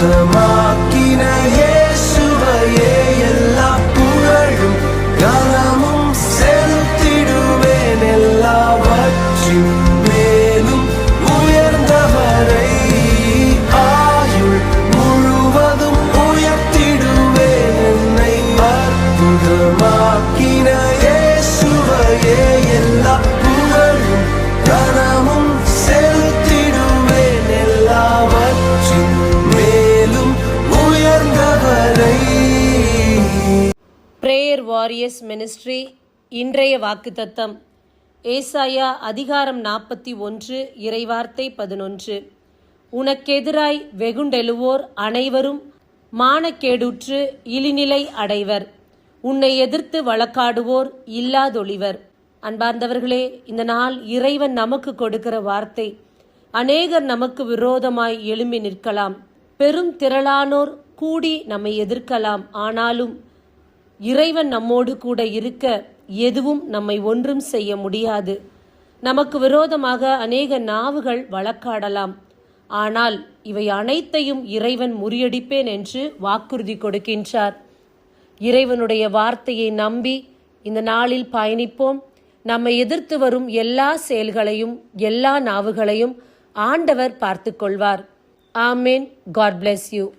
the moon. Grace ministry இன்றைய வாக்குத்தத்தம். ஏசாயா அதிகாரம் நாற்பத்தி ஒன்று இறைவார்த்தை பதினொன்று. உனக்கெதிராய் வெகுண்டெழுவோர் அனைவரும் மானக்கேடுற்று இழிநிலை அடைவர். உன்னை எதிர்த்து வழக்காடுவோர் இல்லாதொழிவர். அன்பார்ந்தவர்களே இந்த நாள் இறைவன் நமக்கு கொடுக்கிற வார்த்தை. அநேகர் நமக்கு விரோதமாய் எழும்பி நிற்கலாம். பெரும் திரளானோர் கூடி நம்மை எதிர்க்கலாம். ஆனாலும் இறைவன் நம்மோடு கூட இருக்க எதுவும் நம்மை ஒன்றும் செய்ய முடியாது. நமக்கு விரோதமாக அநேக நாவுகள் வழக்காடலாம். ஆனால் இவை அனைத்தையும் இறைவன் முறியடிப்பேன் என்று வாக்குறுதி கொடுக்கின்றார். இறைவனுடைய வார்த்தையை நம்பி இந்த நாளில் பயணிப்போம். நம்மை எதிர்த்து வரும் எல்லா செயல்களையும் எல்லா நாவுகளையும் ஆண்டவர் பார்த்து கொள்வார். ஆமேன். God bless you.